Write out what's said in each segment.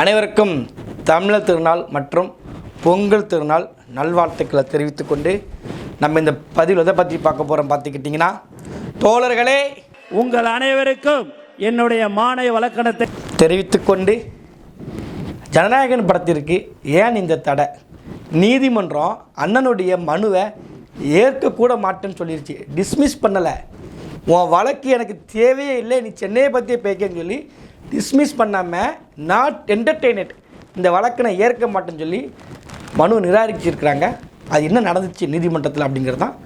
அனைவருக்கும் தமிழர் திருநாள் மற்றும் பொங்கல் திருநாள் நல்வாழ்த்துக்களை தெரிவித்துக்கொண்டு நம்ம இந்த பதிவில் எதை பற்றி பார்க்க போகிறோம் பார்த்துக்கிட்டிங்கன்னா தோழர்களே உங்கள் அனைவருக்கும் என்னுடைய மானை வழக்கணத்தை தெரிவித்துக்கொண்டு ஜனநாயகன் படத்திற்கு ஏன் இந்த தடை? நீதிமன்றம் அண்ணனுடைய மனுவை ஏற்கக்கூட மாட்டேன்னு சொல்லிருச்சு. டிஸ்மிஸ் பண்ணலை. உன் வழக்கு எனக்கு தேவையே இல்லை. நீ சென்னையை பற்றியே பேக்கன்னு சொல்லி டிஸ்மிஸ் பண்ணாமல் நாட் என்டர்டெயினட் இந்த வழக்கை நான் ஏற்க மாட்டேன்னு சொல்லி மனு நிராகரிச்சிருக்கிறாங்க. அது என்ன நடந்துச்சு நீதிமன்றத்தில் அப்படிங்கிறது தான்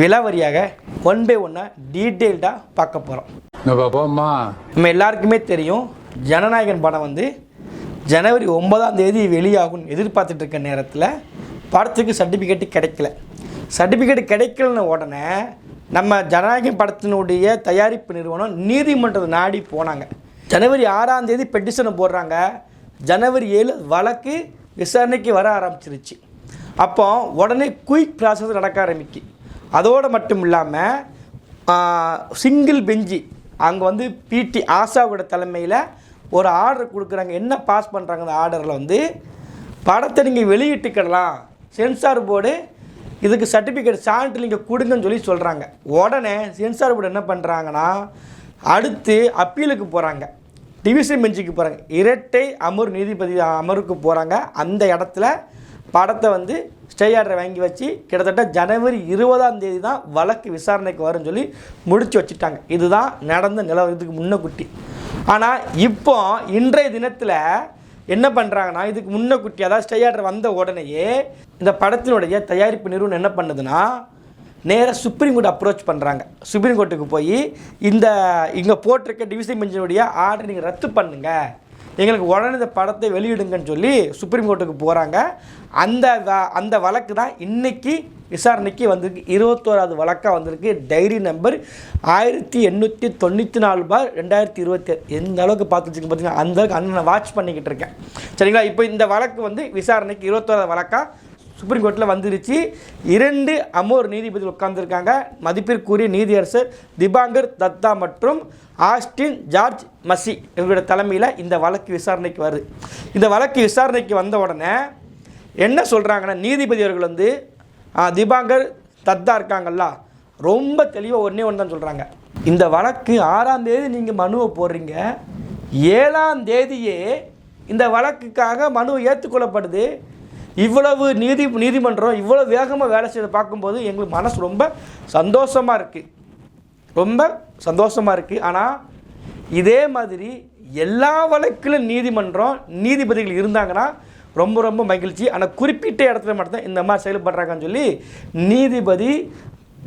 விலாவரியாக ஒன் பை ஒன்னாக டீட்டெயில்டாக பார்க்க போகிறோம் நம்ம எல்லாருக்குமே தெரியும் ஜனநாயகன் படம் வந்து ஜனவரி ஒன்பதாம் தேதி வெளியாகும்னு எதிர்பார்த்துட்டு இருக்க நேரத்தில் படத்துக்கு சர்டிஃபிகேட்டு கிடைக்கல. சர்டிஃபிகேட் கிடைக்கலன்னு உடனே நம்ம ஜனநாயகன் படத்தினுடைய தயாரிப்பு நிறுவனம் நீதிமன்றத்தை நாடி போனாங்க. ஜனவரி ஆறாம் தேதி பெட்டிஷனை போடுறாங்க. ஜனவரி ஏழு வழக்கு விசாரணைக்கு வர ஆரம்பிச்சிருச்சு. அப்போ உடனே குயிக் ப்ராசஸ் நடக்க ஆரம்பிக்கு. அதோடு மட்டும் இல்லாமல் சிங்கிள் பெஞ்சு அங்கே வந்து பிடி ஆசாவோட தலைமையில் ஒரு ஆர்டர் கொடுக்குறாங்க. என்ன பாஸ் பண்ணுறாங்க அந்த ஆர்டரில் வந்து படத்தை நீங்கள் வெளியிட்டுக்கிடலாம். சென்சார் போர்டு இதுக்கு சர்டிஃபிகேட் சான்று நீங்கள் கொடுங்கன்னு சொல்லி சொல்கிறாங்க உடனே சென்சார் போர்டு என்ன பண்ணுறாங்கன்னா அடுத்து அப்பீலுக்கு போகிறாங்க டிவிஷன் பெஞ்சுக்கு போகிறாங்க இரட்டை அமர் நீதிபதி அமருக்கு போகிறாங்க அந்த இடத்துல படத்தை வந்து ஸ்டே ஆர்டரை வாங்கி வச்சு கிட்டத்தட்ட ஜனவரி இருபதாம் தேதி தான் வழக்கு விசாரணைக்கு வரும்னு சொல்லி முடித்து வச்சுட்டாங்க. இதுதான் நடந்த நிலவ இதுக்கு முன்னக்குட்டி ஆனால் இப்போ இன்றைய தினத்தில் என்ன பண்ணுறாங்கன்னா இதுக்கு முன்னக்குட்டி அதாவது ஸ்டே ஆர்டர் வந்த உடனேயே இந்த படத்தினுடைய தயாரிப்பு நிறுவனம் என்ன பண்ணுதுன்னா நேராக சுப்ரீம் கோர்ட் அப்ரோச் பண்ணுறாங்க சுப்ரீம் கோர்ட்டுக்கு போய் இந்த இங்கே போட்டிருக்க டிவிஷன் பெஞ்சினுடைய ஆர்டர் நீங்கள் ரத்து பண்ணுங்கள் எங்களுக்கு உடனே இந்த படத்தை வெளியிடுங்கன்னு சொல்லி சுப்ரீம் கோர்ட்டுக்கு போகிறாங்க அந்த வ- அந்த வழக்கு தான் இன்னைக்கு விசாரணைக்கு வந்திருக்கு. இருபத்தோராவது வழக்காக வந்திருக்கு. டைரி நம்பர் ஆயிரத்தி எண்ணூற்றி தொண்ணூற்றி நாலு பார் ரெண்டாயிரத்தி இருபத்தி எந்த அளவுக்கு பார்த்து வச்சுக்க பார்த்தீங்கன்னா அந்த அளவுக்கு அண்ணனை வாட்ச் பண்ணிக்கிட்டு இருக்கேன். சரிங்களா? இப்போ இந்த வழக்கு வந்து விசாரணைக்கு இருபத்தோராது வழக்காக சுப்ரீம் கோர்ட்டில் வந்துருச்சு. இரண்டு அமோர் நீதிபதி உட்கார்ந்துருக்காங்க. மதிப்பிற்குரிய நீதியரசர் திபாங்கர் தத்தா மற்றும் ஆஸ்டின் ஜார்ஜ் மசி இவங்களோட தலைமையில் இந்த வழக்கு விசாரணைக்கு வருது. இந்த வழக்கு விசாரணைக்கு வந்த உடனே என்ன சொல்கிறாங்கன்னா நீதிபதி அவர்கள் வந்து திபாங்கர் தத்தா இருக்காங்கல்ல ரொம்ப தெளிவாக ஒன்றே ஒன்று தான் சொல்கிறாங்க இந்த வழக்கு ஆறாம் தேதி நீங்கள் மனுவை போடுறீங்க. ஏழாம் தேதியே இந்த வழக்குக்காக மனு ஏற்றுக்கொள்ளப்படுது. இவ்வளவு நீதி நீதிமன்றம் இவ்வளோ வேகமாக வேலை செய்யறதை பார்க்கும்போது எங்களுக்கு மனசு ரொம்ப சந்தோஷமாக இருக்குது ரொம்ப சந்தோஷமாக இருக்குது ஆனால் இதே மாதிரி எல்லா வழக்கிலும் நீதிமன்றம் நீதிபதிகள் இருந்தாங்கன்னா ரொம்ப ரொம்ப மகிழ்ச்சி. ஆனால் குறிப்பிட்ட இடத்துல மட்டும்தான் இந்த மாதிரி செயல்படுறாங்கன்னு சொல்லி நீதிபதி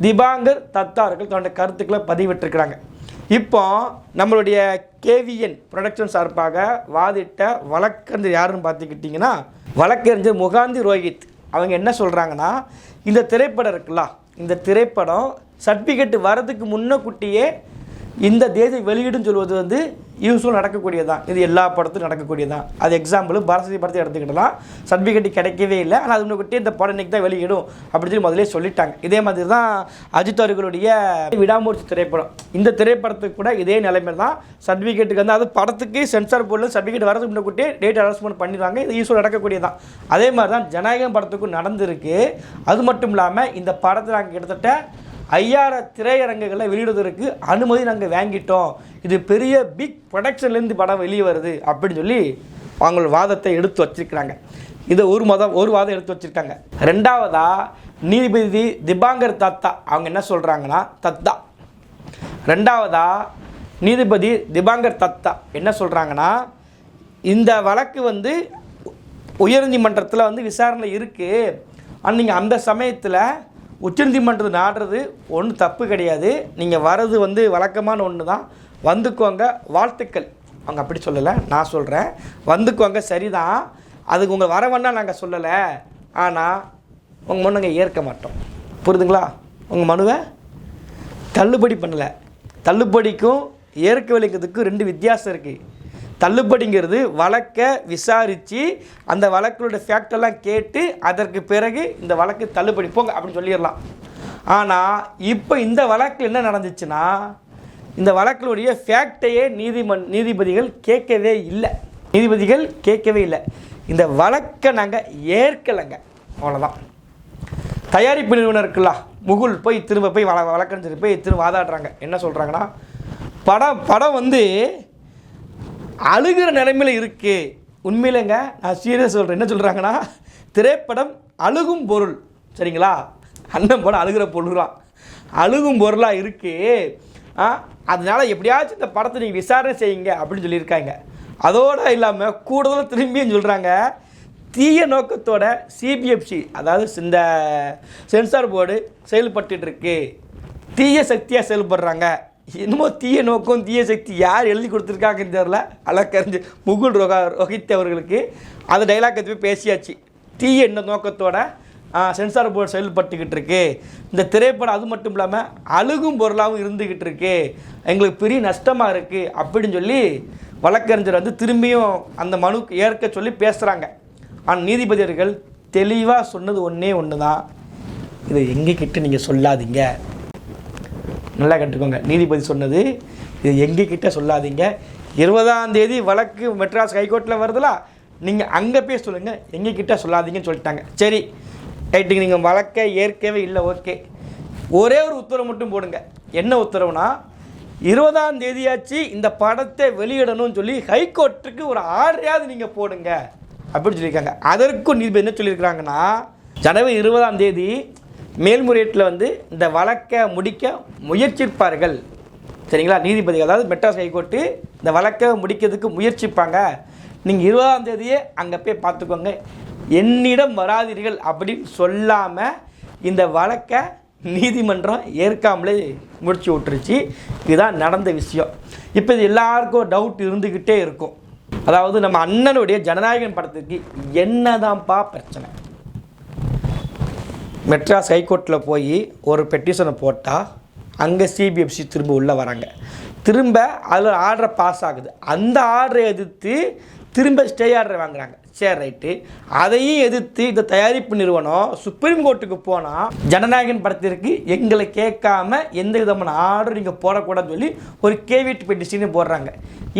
திபாங்கர் தத்தா அவர்கள் தன்னுடைய கருத்துக்களை பதிவிட்டிருக்கிறாங்க. இப்போ நம்மளுடைய கேவிஎன் ப்ரொடக்ஷன் சார்பாக வாதிட்ட வழக்கறிஞர் யாருன்னு பார்த்துக்கிட்டிங்கன்னா வழக்கறிஞர் முகாந்தி ரோஹித் அவங்க என்ன சொல்கிறாங்கன்னா இந்த திரைப்படம் இருக்குல்ல இந்த திரைப்படம் சர்டிஃபிகேட் வரதுக்கு முன்னக்கூட்டியே இந்த தேதி வெளியீடுன்னு சொல்வது வந்து யூஸ்ஃபுல் நடக்கக்கூடியதான் இது எல்லா படத்தும் நடக்கக்கூடியதான் அது எக்ஸாம்பிள் பாரதி படத்தை எடுத்துக்கிட்டலாம். சர்டிஃபிகேட் கிடைக்கவே இல்லை. ஆனால் அது முன்னக்கூட்டி இந்த படம் இன்னைக்கு தான் வெளியிடும் அப்படின்னு சொல்லி முதலே சொல்லிட்டாங்க. இதே மாதிரி தான் அஜித் அவர்களுடைய விடாமூர்த்தி திரைப்படம். இந்த திரைப்படத்துக்கு கூட இதே நிலைமை தான் சர்டிஃபிகேட்டுக்கு வந்து அது படத்துக்கு சென்சார் போர்டில் சர்டிஃபிகேட் வரதுக்கு முன்னக்கூட்டியே டேட் அனௌன்ஸ்மெண்ட் பண்ணிடுவாங்க இது யூஸ்ஃபுல் நடக்கக்கூடியதான் அதே மாதிரி தான் ஜனநாயகம் படத்துக்கும் நடந்திருக்கு. அது மட்டும் இல்லாமல் இந்த படத்தை நாங்கள் கிட்டத்தட்ட ஐயாயிரம் திரையரங்குகளை வெளியிடுவதற்கு அனுமதி நாங்கள் வாங்கிட்டோம். இது பெரிய பிக் ப்ரொடக்ஷன்லேருந்து படம் வெளியே வருது அப்படின்னு சொல்லி அவங்களோட வாதத்தை எடுத்து வச்சிருக்கிறாங்க. இதை ஒரு மதம் ஒரு வாதம் எடுத்து வச்சிருக்காங்க. ரெண்டாவதாக நீதிபதி திபாங்கர் தத்தா அவங்க என்ன சொல்கிறாங்கன்னா தத்தா. ரெண்டாவதாக நீதிபதி திபாங்கர் தத்தா என்ன சொல்கிறாங்கன்னா இந்த வழக்கு வந்து உயர்நீதிமன்றத்தில் வந்து விசாரணை இருக்குது ஆனால் நீங்கள் அந்த சமயத்தில் உச்சநீதிமன்றத்தை நாடுறது ஒன்றும் தப்பு கிடையாது. நீங்கள் வர்றது வந்து வழக்கமான ஒன்று தான் வந்துக்கோங்க வாழ்த்துக்கள். அவங்க அப்படி சொல்லலை நான் சொல்கிறேன் வந்துக்கோங்க சரிதான். அதுக்கு உங்கள் வர நாங்கள் சொல்லலை. ஆனால் உங்கள் மனு நாங்கள் ஏற்க மாட்டோம். புரிதுங்களா உங்கள் மனுவை தள்ளுபடி பண்ணலை. தள்ளுபடிக்கும் ஏற்க ஏற்கவில்லைங்கிறதுக்கும் ரெண்டு வித்தியாசம் இருக்குது தள்ளுபடிங்கிறது வழக்கை விசாரித்து அந்த வழக்கினுடைய ஃபேக்டெல்லாம் கேட்டு அதற்கு பிறகு இந்த வழக்கு தள்ளுபடி போங்க அப்படின்னு சொல்லிடலாம். ஆனால் இப்போ இந்த வழக்கில் என்ன நடந்துச்சுன்னா இந்த வழக்கினுடைய ஃபேக்டையே நீதிமன் நீதிபதிகள் கேட்கவே இல்லை. நீதிபதிகள் கேட்கவே இல்லை. இந்த வழக்கை நாங்கள் ஏற்கலைங்க. அவ்வளோதான் தயாரிப்பு நிறுவனம் இருக்குல்ல முகுல் போய் திரும்ப போய் வழ வழக்கன்னு சொல்லி போய் திரும்ப வாதாடுறாங்க. என்ன சொல்கிறாங்கன்னா படம் படம் வந்து அழுகிற நிலைமையில் இருக்கு. உண்மையிலங்க நான் சீரியஸ் சொல்கிறேன் என்ன சொல்கிறாங்கன்னா திரைப்படம் அழுகும் பொருள். சரிங்களா? அண்ணன் படம் அழுகிற பொருளாம் அழுகும் பொருளாக இருக்குது அதனால் எப்படியாச்சும் இந்த படத்தை நீங்கள் விசாரணை செய்யுங்க அப்படின்னு சொல்லியிருக்காங்க. அதோடு இல்லாமல் கூடுதலாக திரும்பியும் சொல்கிறாங்க தீய நோக்கத்தோட சிபிஎஃப்சி அதாவது இந்த சென்சார் போர்டு செயல்பட்டுட்டு இருக்கு. தீய சக்தியாக செயல்படுறாங்க. என்னமோ தீய நோக்கம் தீய சக்தி யார் எழுதி கொடுத்துருக்காங்கன்னு தெரில அலக்கறிஞர் முகுல் ரோகா ரோஹித் அவர்களுக்கு அந்த டைலாக் எடுத்து போய் பேசியாச்சு. தீய என்ன நோக்கத்தோட சென்சார் போர்டு செயல்பட்டுக்கிட்டு இருக்கு. இந்த திரைப்படம் அது மட்டும் இல்லாமல் அழுகும் பொருளாகவும் இருந்துக்கிட்டு இருக்கு. எங்களுக்கு பெரிய நஷ்டமாக இருக்குது அப்படின்னு சொல்லி வழக்கறிஞர் வந்து திரும்பியும் அந்த மனுக்கு ஏற்க சொல்லி பேசுகிறாங்க ஆனால் நீதிபதியர்கள் தெளிவாக சொன்னது ஒன்றே ஒன்று தான் இதை எங்கக்கிட்ட நீங்கள் சொல்லாதீங்க. நல்லா கற்றுக்கோங்க நீதிபதி சொன்னது இது எங்ககிட்ட சொல்லாதீங்க. இருபதாம் தேதி வழக்கு மெட்ராஸ் ஹைகோர்ட்டில் வருதுல நீங்கள் அங்கே போய் சொல்லுங்கள் எங்ககிட்ட சொல்லாதீங்கன்னு சொல்லிட்டாங்க. சரி ரைட்டுங்க நீங்கள் வழக்கை ஏற்கவே இல்லை ஓகே. ஒரே ஒரு உத்தரவு மட்டும் போடுங்க. என்ன உத்தரவுனா இருபதாம் தேதியாச்சு இந்த படத்தை வெளியிடணும்னு சொல்லி ஹைகோர்ட்டுக்கு ஒரு ஆர்டரையாவது நீங்கள் போடுங்க. அப்படின்னு சொல்லியிருக்காங்க. அதற்கும் நீதிபதி என்ன சொல்லியிருக்கிறாங்கன்னா ஜனவரி இருபதாம் தேதி மேல்முறையீட்டில் வந்து இந்த வழக்கை முடிக்க முயற்சிப்பார்கள். சரிங்களா? நீதிபதி அதாவது மெட்ராஸ் ஹைகோர்ட்டு இந்த வழக்கை முடிக்கிறதுக்கு முயற்சிப்பாங்க. நீங்கள் இருபதாம் தேதியே அங்கே போய் பார்த்துக்கோங்க. என்னிடம் வராதீர்கள் அப்படின்னு சொல்லாமல் இந்த வழக்கை நீதிமன்றம் ஏற்காமலே முடிச்சு விட்டுருச்சு. இதுதான் நடந்த விஷயம். இப்போ இது எல்லாருக்கும் டவுட் இருந்துக்கிட்டே இருக்கும். அதாவது நம்ம அண்ணனுடைய ஜனநாயகன் படத்துக்கு என்னதான்ப்பா பிரச்சனை? மெட்ராஸ் ஹைகோர்ட்டில் போய் ஒரு பெட்டிஷனை போட்டால் அங்கே சிபிஎஃப்சி திரும்ப உள்ளே வராங்க. திரும்ப அதில் ஆர்டரை பாஸ் ஆகுது. அந்த ஆர்டரை எதிர்த்து திரும்ப ஸ்டே ஆர்டரை வாங்குறாங்க. சரி ரைட்டு அதையும் எதிர்த்து இந்த தயாரிப்பு நிறுவனம் சுப்ரீம் கோர்ட்டுக்கு போனால் ஜனநாயகன் படத்திற்கு எங்களை கேட்காம எந்த விதமான ஆர்டர் நீங்கள் போடக்கூடாதுன்னு சொல்லி ஒரு கேவிட் பெட்டிஷன் போடுறாங்க.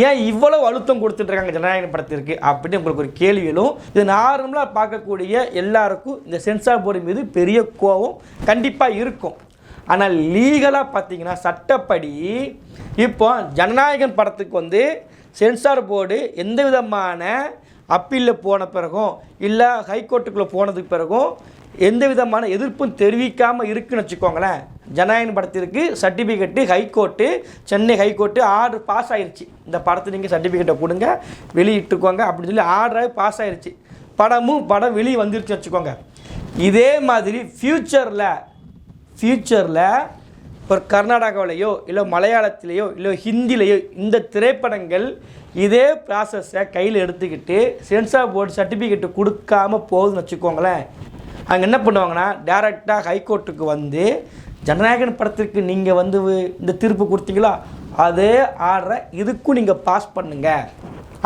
ஏன் இவ்வளவு அழுத்தம் கொடுத்துட்டு இருக்காங்க ஜனநாயகன் படத்திற்கு? அப்படின்னு உங்களுக்கு ஒரு கேள்வி எழும். இது நார்மலாக பார்க்கக்கூடிய எல்லாருக்கும் இந்த சென்சார் போர்டு மீது பெரிய கோபம் கண்டிப்பாக இருக்கும். ஆனால் லீகலாக பார்த்தீங்கன்னா சட்டப்படி இப்போ ஜனநாயகன் படத்துக்கு வந்து சென்சார் போர்டு எந்த விதமான அப்பீலில் போன பிறகும் இல்லை ஹைகோர்ட்டுக்குள்ளே போனதுக்கு பிறகும் எந்த விதமான எதிர்ப்பும் தெரிவிக்காமல் இருக்குன்னு வச்சுக்கோங்களேன். ஜனநாயகன் படத்திற்கு certificate high court Chennai high court order pass ஆயிடுச்சு இந்த படத்தை நீங்கள் சர்டிஃபிகேட்டை கொடுங்க வெளியிட்டுக்கோங்க அப்படின்னு சொல்லி ஆர்டராகவே பாஸ் ஆயிடுச்சு படமும் படம் வெளியே வந்துருச்சு வச்சுக்கோங்க. இதே மாதிரி ஃப்யூச்சரில் ஃப்யூச்சரில் ஒரு கர்நாடகாவிலையோ இல்லை மலையாளத்திலேயோ இல்லை ஹிந்திலேயோ இந்த திரைப்படங்கள் இதே ப்ராசஸை கையில் எடுத்துக்கிட்டு சென்சார் போர்டு சர்டிஃபிகேட்டு கொடுக்காம போகுதுன்னு வச்சுக்கோங்களேன். அங்கே என்ன பண்ணுவாங்கன்னா டேரெக்டாக ஹைகோர்ட்டுக்கு வந்து ஜனநாயகன் படத்திற்கு நீங்கள் வந்து இந்த தீர்ப்பு கொடுத்தீங்களா? அதே ஆர்டரை இதுக்கும் நீங்கள் பாஸ் பண்ணுங்கள்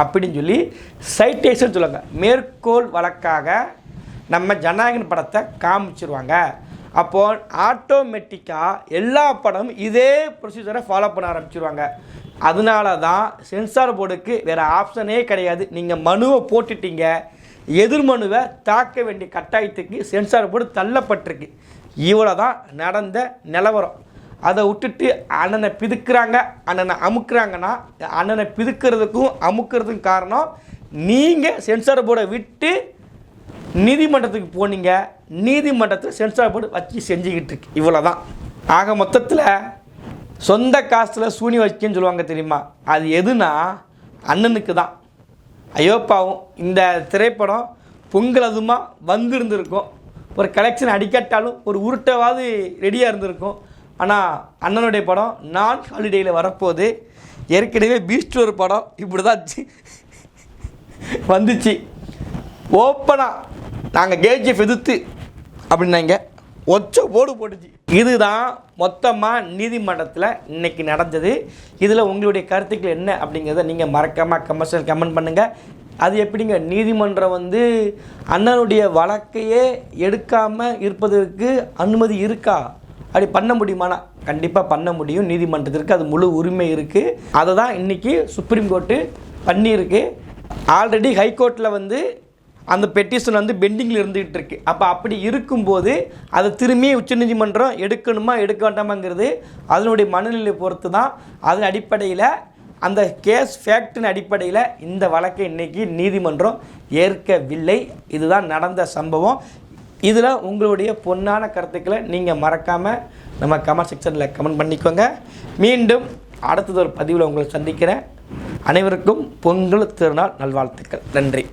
அப்படின்னு சொல்லி சைட்டேஷன் சொல்லுவாங்க. மேற்கோள் வழக்காக நம்ம ஜனநாயகன் படத்தை காமிச்சிருவாங்க. அப்போ ஆட்டோமேட்டிக்காக எல்லா படமும் இதே ப்ரொசீஜரை ஃபாலோ பண்ண ஆரம்பிச்சிருவாங்க. அதனால தான் சென்சார் போர்டுக்கு வேறு ஆப்ஷனே கிடையாது. நீங்கள் மனுவை போட்டுட்டீங்க. எதிர்மனுவை தாக்க வேண்டிய கட்டாயத்துக்கு சென்சார் போர்டு தள்ளப்பட்டிருக்கு. இவ்வளோ தான் நடந்த நிலவரம். அதை விட்டுட்டு அண்ணனை பிதுக்குறாங்க. அண்ணனை அமுக்குறாங்கன்னா அண்ணனை பிதுக்கிறதுக்கும் அமுக்கிறதுக்கும் காரணம் நீங்கள் சென்சார் போர்டை விட்டு நீதிமன்றத்துக்கு போனீங்க நீதிமன்றத்தில் சென்சார் போர்டு வச்சு செஞ்சுக்கிட்டு இருக்கு. இவ்வளோ தான் ஆக மொத்தத்தில் சொந்த காசில் சூனி வச்சுன்னு சொல்லுவாங்க தெரியுமா? அது எதுனா அண்ணனுக்கு தான். ஐயோப்பாவும் இந்த திரைப்படம் பொங்கல் அதுமா வந்திருந்திருக்கும். ஒரு கலெக்ஷன் அடிக்கட்டாலும் ஒரு உருட்டவாது ரெடியாக இருந்திருக்கும். ஆனால் அண்ணனுடைய படம் நான் ஹாலிடேயில் வரப்போகுது. ஏற்கனவே பீஸ்ட் ஒரு படம் இப்படி தான் வந்துச்சு. ஓப்பனாக நாங்கள் கேஜிஎஃப் எதிர்த்து அப்படின்னாங்க. ஒச்ச போடு போட்டுச்சு. இதுதான் மொத்தமாக நீதிமன்றத்தில் இன்றைக்கி நடந்தது. இதில் உங்களுடைய கருத்துக்கள் என்ன அப்படிங்கிறத நீங்கள் மறக்காமல் கமர்ஷியல் கமெண்ட் பண்ணுங்கள் அது எப்படிங்க? நீதிமன்றம் வந்து அண்ணனுடைய வழக்கையே எடுக்காமல் இருப்பதற்கு அனுமதி இருக்கா? அப்படி பண்ண முடியுமானா? கண்டிப்பாக பண்ண முடியும். நீதிமன்றத்திற்கு அது முழு உரிமை இருக்குது அதை தான் இன்றைக்கி சுப்ரீம் கோர்ட்டு பண்ணியிருக்கு ஆல்ரெடி ஹைகோர்ட்டில் வந்து அந்த பெட்டிஷன் வந்து பெண்டிங்கில் இருந்துகிட்டு இருக்கு. அப்போ அப்படி இருக்கும்போது அதை திரும்பி உச்சநீதிமன்றம் எடுக்கணுமா எடுக்க வேண்டாமாங்கிறது அதனுடைய மனநிலையை பொறுத்து தான் அதன் அடிப்படையில் அந்த கேஸ் ஃபேக்டின் அடிப்படையில் இந்த வழக்கை இன்னைக்கு நீதிமன்றம் ஏற்கவில்லை. இதுதான் நடந்த சம்பவம். இதில் உங்களுடைய பொன்னான கருத்துக்களை நீங்கள் மறக்காமல் நம்ம கமெண்ட் செக்ஷனில் கமெண்ட் பண்ணிக்கோங்க. மீண்டும் அடுத்தது ஒரு பதிவில் உங்களை சந்திக்கிறேன். அனைவருக்கும் பொங்கல் திருநாள் நல்வாழ்த்துக்கள். நன்றி.